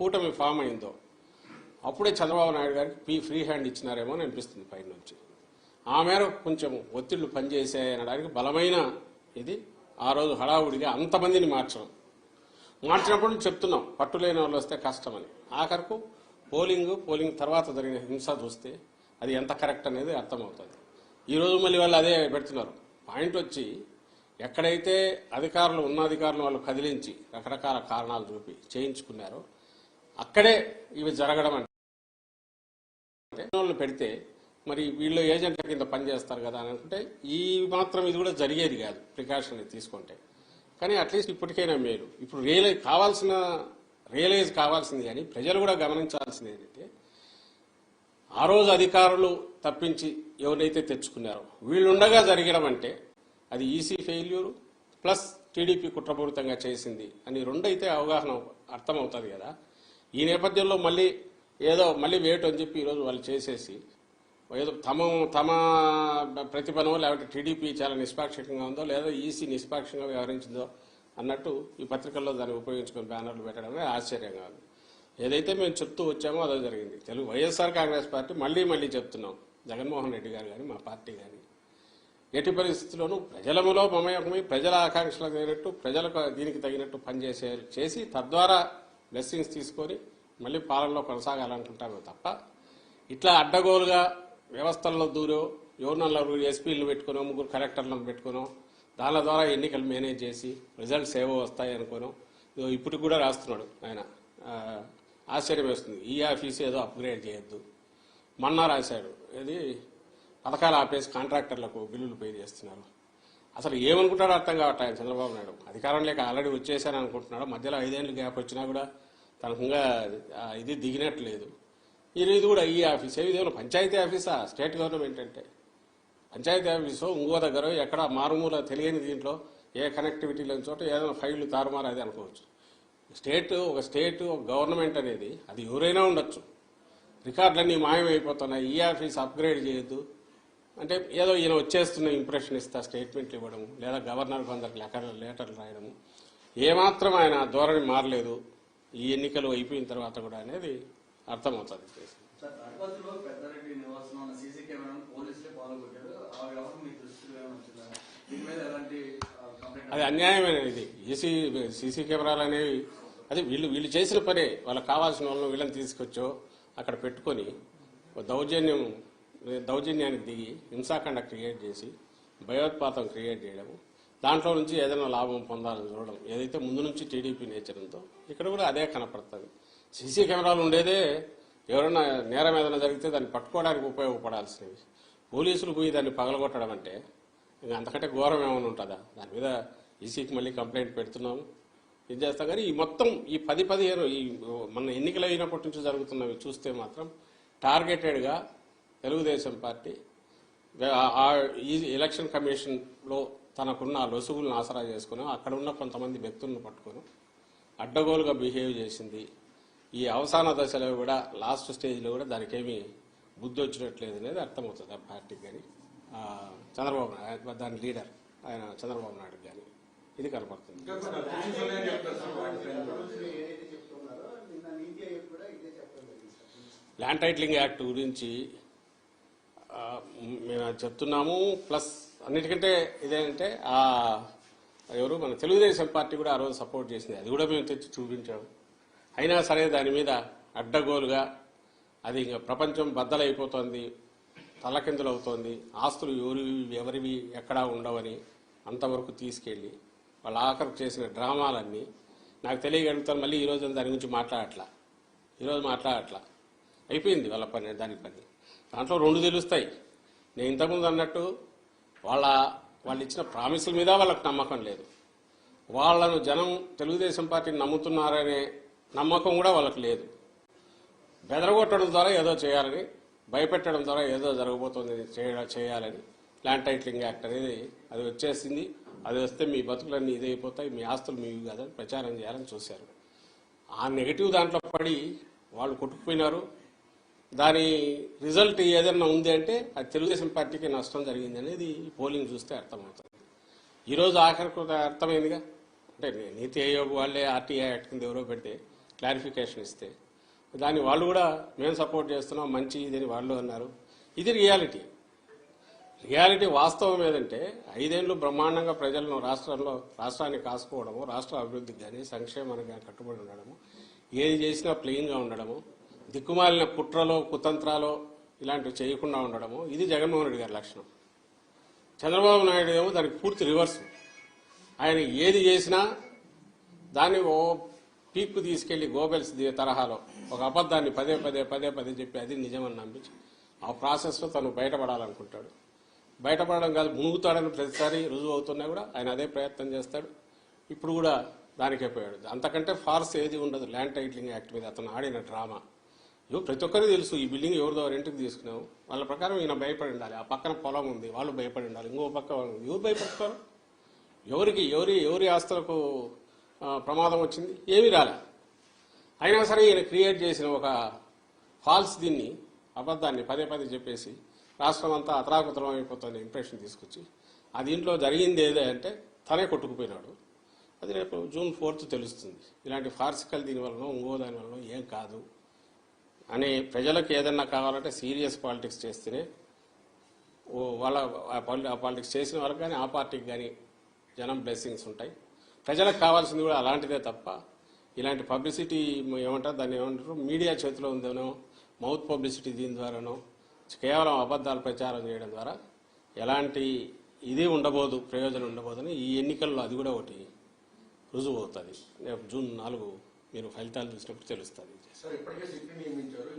కూటమి ఫామ్ అయిందో అప్పుడే చంద్రబాబు నాయుడు గారికి పీ ఫ్రీ హ్యాండ్ ఇచ్చినారేమో అని అనిపిస్తుంది పైన నుంచి. ఆ మేర కొంచెం ఒత్తిళ్ళు పనిచేసాయనడానికి బలమైన ఇది. ఆ రోజు హడావుడిగా అంతమందిని మార్చడం. మార్చినప్పుడు చెప్తున్నాం పట్టులేని వాళ్ళు వస్తే కష్టమని. ఆఖరకు పోలింగ్ పోలింగ్ తర్వాత జరిగిన హింస చూస్తే అది ఎంత కరెక్ట్ అనేది అర్థమవుతుంది. ఈరోజు మళ్ళీ వాళ్ళు అదే పెడుతున్నారు. పాయింట్ వచ్చి ఎక్కడైతే అధికారులు ఉన్న అధికారులు వాళ్ళు కదిలించి రకరకాల కారణాలు చూపి చేయించుకున్నారో అక్కడే ఇవి జరగడం అంటే. వాళ్ళు పెడితే మరి వీళ్ళు ఏజెంట్ల కింద పనిచేస్తారు కదా అని అనుకుంటే ఈ మాత్రం ఇది కూడా జరిగేది కాదు ప్రికాషన్ తీసుకుంటే. కానీ అట్లీస్ట్ ఇప్పటికైనా మేలు. ఇప్పుడు రియలైజ్ కావాల్సిన రియలైజ్ కావాల్సింది కానీ ప్రజలు కూడా గమనించాల్సింది ఏంటంటే ఆ రోజు అధికారులు తప్పించి ఎవరైతే తెచ్చుకున్నారో వీళ్ళుండగా జరగడం అంటే అది ఈసీ ఫెయిల్యూర్ ప్లస్ టీడీపీ కుట్రపూరితంగా చేసింది అని రెండైతే అవగాహన అర్థమవుతుంది కదా. ఈ నేపథ్యంలో మళ్ళీ ఏదో మళ్ళీ వేటు అని చెప్పి ఈరోజు వాళ్ళు చేసేసి ఏదో తమ తమ ప్రతిపనో లేకపోతే టీడీపీ చాలా నిష్పాక్షికంగా ఉందో లేదా ఈసీ నిష్పాక్షంగా వ్యవహరించిందో అన్నట్టు ఈ పత్రికల్లో దాన్ని ఉపయోగించుకొని బ్యానర్లు పెట్టడమే ఆశ్చర్యంగా ఉంది. ఏదైతే మేము చెప్తూ వచ్చామో అదే జరిగింది. తెలుగు వైఎస్ఆర్ కాంగ్రెస్ పార్టీ మళ్ళీ మళ్ళీ చెప్తున్నాం. జగన్మోహన్ రెడ్డి గారు కానీ మా పార్టీ కానీ ఎట్టి పరిస్థితుల్లోనూ ప్రజలములో మమయకమై ప్రజల ఆకాంక్షలకు తగినట్టు ప్రజలకు దీనికి తగినట్టు పనిచేసే చేసి తద్వారా బ్లెస్సింగ్స్ తీసుకొని మళ్ళీ పాలనలో కొనసాగాలనుకుంటామే తప్ప ఇట్లా అడ్డగోలుగా వ్యవస్థల్లో దూరో యోనల్లో ఎస్పీలను పెట్టుకునో ముగ్గురు కలెక్టర్లను పెట్టుకునో దాని ద్వారా ఎన్నికలు మేనేజ్ చేసి రిజల్ట్స్ ఏవో వస్తాయి అనుకోను ఇప్పటికి కూడా రాస్తున్నాడు ఆయన. ఆశ్చర్యం వేస్తుంది. ఈ ఆఫీస్ ఏదో అప్గ్రేడ్ చేయొద్దు. మొన్న రాశాడు. ఇది పథకాలు ఆపేసి కాంట్రాక్టర్లకు బిల్లులు పే చేస్తున్నారు. అసలు ఏమనుకుంటాడో అర్థం కావట్లేదు ఆయన చంద్రబాబు నాయుడు. అధికారం లేక ఆల్రెడీ వచ్చేసాను అనుకుంటున్నాడు. మధ్యలో ఐదేళ్ళు గ్యాప్ వచ్చినా కూడా తనకు ఇంకా ఇది దిగినట్లేదు. ఇది ఇది కూడా ఈ ఆఫీస్ ఇది ఏమైనా పంచాయతీ ఆఫీసా? స్టేట్ గవర్నమెంట్ అంటే పంచాయతీ ఆఫీసు ఇంకో దగ్గర ఎక్కడ మారుమూల తెలియని దీంట్లో ఏ కనెక్టివిటీ లేని చోట ఏదైనా ఫైళ్ళు తారుమారు అది అనుకోవచ్చు. స్టేట్ ఒక స్టేట్ ఒక గవర్నమెంట్ అనేది అది ఎవరైనా ఉండొచ్చు. రికార్డులన్నీ మాయమైపోతున్నాయి. ఈ ఆఫీస్ అప్గ్రేడ్ చేయొద్దు. అంటే ఏదో ఈయన వచ్చేస్తున్న ఇంప్రెషన్ ఇస్తా స్టేట్మెంట్లు ఇవ్వడము లేదా గవర్నర్ కొందరికి లెటర్ లెటర్లు రాయడము. ఏమాత్రం ఆయన ధోరణి మారలేదు. ఈ ఎన్నికలు అయిపోయిన తర్వాత కూడా అనేది అర్థమవుతుంది. అది అన్యాయమైన ఇది. ఈసీ సీసీ కెమెరాలు అనేవి అది వీళ్ళు వీళ్ళు చేసిన పనే. వాళ్ళకి కావాల్సిన వాళ్ళని వీళ్ళని తీసుకొచ్చో అక్కడ పెట్టుకొని దౌర్జన్యం దౌర్జన్యానికి దిగి హింసాఖండ క్రియేట్ చేసి భయోత్పాతం క్రియేట్ చేయడం దాంట్లో నుంచి ఏదైనా లాభం పొందాలని చూడడం ఏదైతే ముందు నుంచి టీడీపీ నేచర్ ఉందో ఇక్కడ కూడా అదే కనపడుతుంది. సీసీ కెమెరాలు ఉండేదే ఎవరైనా నేరం ఏదైనా జరిగితే దాన్ని పట్టుకోవడానికి ఉపయోగపడాల్సినవి. పోలీసులు పోయి దాన్ని పగలగొట్టడం అంటే ఇంకా అంతకంటే ఘోరం ఏమైనా ఉంటుందా? దాని మీద ఈసీకి మళ్ళీ కంప్లైంట్ పెడుతున్నాము. ఇది చేస్తాం? కానీ ఈ మొత్తం ఈ పది పదిహేను ఈ మన ఎన్నికలు అయినప్పటి నుంచి జరుగుతున్నవి చూస్తే మాత్రం టార్గెటెడ్గా తెలుగుదేశం పార్టీ ఆ- ఈ ఎలక్షన్ కమిషన్లో తనకున్న లొసుగులను ఆసరా చేసుకుని అక్కడ ఉన్న కొంతమంది వ్యక్తులను పట్టుకొని అడ్డగోలుగా బిహేవ్ చేసింది. ఈ అవసాన దశలో కూడా లాస్ట్ స్టేజ్లో కూడా దానికి బుద్ధి వచ్చినట్లేదు అనేది అర్థమవుతుంది ఆ పార్టీకి కానీ. చంద్రబాబు నాయుడు దాని లీడర్ ఆయన చంద్రబాబు నాయుడు కానీ ఇది కనపడుతుంది. ల్యాండ్ టైటిలింగ్ యాక్ట్ గురించి మేము చెప్తున్నాము. ప్లస్ అన్నిటికంటే ఇదేంటంటే ఆ ఎవరు మన తెలుగుదేశం పార్టీ కూడా ఆ రోజు సపోర్ట్ చేసింది. అది కూడా మేము తెచ్చి చూపించాము. అయినా సరే దాని మీద అడ్డగోలుగా అది ఇంకా ప్రపంచం బద్దలైపోతుంది తలకిందులు అవుతోంది ఆస్తులు ఎవరివి ఎవరివి ఎక్కడా ఉండవని అంతవరకు తీసుకెళ్ళి వాళ్ళ ఆఖరికి చేసిన డ్రామాలన్నీ నాకు తెలియగలుగుతాను మళ్ళీ ఈరోజు దాని గురించి మాట్లాడట్లా. ఈరోజు మాట్లాడట్లా. అయిపోయింది వాళ్ళ పని దాని పని. దాంట్లో రెండు తెలుస్తాయి. నేను ఇంతకుముందు అన్నట్టు వాళ్ళ వాళ్ళు ఇచ్చిన ప్రామిసుల మీద వాళ్ళకి నమ్మకం లేదు. వాళ్ళను జనం తెలుగుదేశం పార్టీని నమ్ముతున్నారనే నమ్మకం కూడా వాళ్ళకి లేదు. బెదరగొట్టడం ద్వారా ఏదో చేయాలని భయపెట్టడం ద్వారా ఏదో జరగబోతుంది చేయాలని ల్యాండ్ టైటిలింగ్ యాక్ట్ అనేది అది వచ్చేసింది. అది వస్తే మీ బతుకులన్నీ ఇదైపోతాయి మీ ఆస్తులు మీవి కాదని ప్రచారం చేయాలని చూశారు. ఆ నెగిటివ్ దాంట్లో పడి వాళ్ళు కొట్టుకుపోయినారు. దాని రిజల్ట్ ఏదైనా ఉంది అంటే అది తెలుగుదేశం పార్టీకి నష్టం జరిగింది అనేది పోలింగ్ చూస్తే అర్థమవుతుంది. ఈరోజు ఆఖరికి ఒక అర్థమైందిగా? అంటే నీతి ఆయోగ్ వాళ్ళే ఆర్టీఐ యాక్ట్ కింద ఎవరో పెడితే క్లారిఫికేషన్ ఇస్తే. దాన్ని వాళ్ళు కూడా మేము సపోర్ట్ చేస్తున్నాం మంచి ఇదని వాళ్ళు అన్నారు. ఇది రియాలిటీ. రియాలిటీ వాస్తవం ఏదంటే ఐదేళ్ళు బ్రహ్మాండంగా ప్రజలను రాష్ట్రంలో రాష్ట్రాన్ని కాసుకోవడము రాష్ట్ర అభివృద్ధికి కానీ సంక్షేమానికి కానీ కట్టుబడి ఉండడము ఏది చేసినా ప్లెయిన్గా ఉండడము దిక్కుమాలిన కుట్రలో కుతంత్రాలో ఇలాంటివి చేయకుండా ఉండడము ఇది జగన్మోహన్ రెడ్డి గారి లక్షణం. చంద్రబాబు నాయుడు ఏమో దానికి పూర్తి రివర్స్. ఆయన ఏది చేసినా దాన్ని ఓ పీక్కు తీసుకెళ్ళి గోబెల్స్ తరహాలో ఒక అబద్ధాన్ని పదే పదే పదే పదే చెప్పి అది నిజమని నమ్మించి ఆ ప్రాసెస్లో తను బయటపడాలనుకుంటాడు. బయటపడడం కాదు మునుగుతాడని ప్రతిసారి రుజువు అవుతున్నా కూడా ఆయన అదే ప్రయత్నం చేస్తాడు. ఇప్పుడు కూడా దానికే పోయాడు. అంతకంటే ఫార్స్ ఏది ఉండదు. ల్యాండ్ టైటిలింగ్ యాక్ట్ మీద అతను ఆడిన డ్రామా. ప్రతి ఒక్కరికి తెలుసు ఈ బిల్డింగ్ ఎవరిదో రెంట్కి తీసుకున్నావు? వాళ్ళ ప్రకారం ఈయన భయపడి ఉండాలి. ఆ పక్కన పొలం ఉంది వాళ్ళు భయపడి ఉండాలి. ఇంకో పక్క వాళ్ళు ఎవరు భయపడతారు? ఎవరికి ఎవరి ఎవరి ఆస్తులకు ప్రమాదం వచ్చింది? ఏమీ రాలే. అయినా సరే ఈయన క్రియేట్ చేసిన ఒక ఫాల్స్ దీన్ని అబద్ధాన్ని పదే పదే చెప్పేసి రాష్ట్రం అంతా అతరాకుతరం అయిపోతుంది ఇంప్రెషన్ తీసుకొచ్చి ఆ దీంట్లో జరిగింది ఏదే అంటే తనే కొట్టుకుపోయినాడు. అది రేపు జూన్ ఫోర్త్ తెలుస్తుంది. ఇలాంటి ఫార్సికల్ దీని వలన ఇంకో దాని వలన ఏం కాదు. అని ప్రజలకు ఏదన్నా కావాలంటే సీరియస్ పాలిటిక్స్ చేస్తేనే ఓ వాళ్ళ పాలిటిక్స్ చేసిన వాళ్ళకి కానీ ఆ పార్టీకి కానీ జనం బ్లెస్సింగ్స్ ఉంటాయి. ప్రజలకు కావాల్సింది కూడా అలాంటిదే తప్ప ఇలాంటి పబ్లిసిటీ ఏమంటారు దాన్ని ఏమంటారు మీడియా చేతిలో ఉందనో మౌత్ పబ్లిసిటీ దీని ద్వారానో కేవలం అబద్ధాలు ప్రచారం చేయడం ద్వారా ఎలాంటి ఇది ఉండబోదు ప్రయోజనం ఉండబోదని ఈ ఎన్నికల్లో అది కూడా ఒకటి రుజువు అవుతుంది. జూన్ నాలుగు మీరు ఫలితాలు చూసినప్పుడు తెలుస్తుంది. సార్ ఇప్పటికే సిట్ని నియమించారు.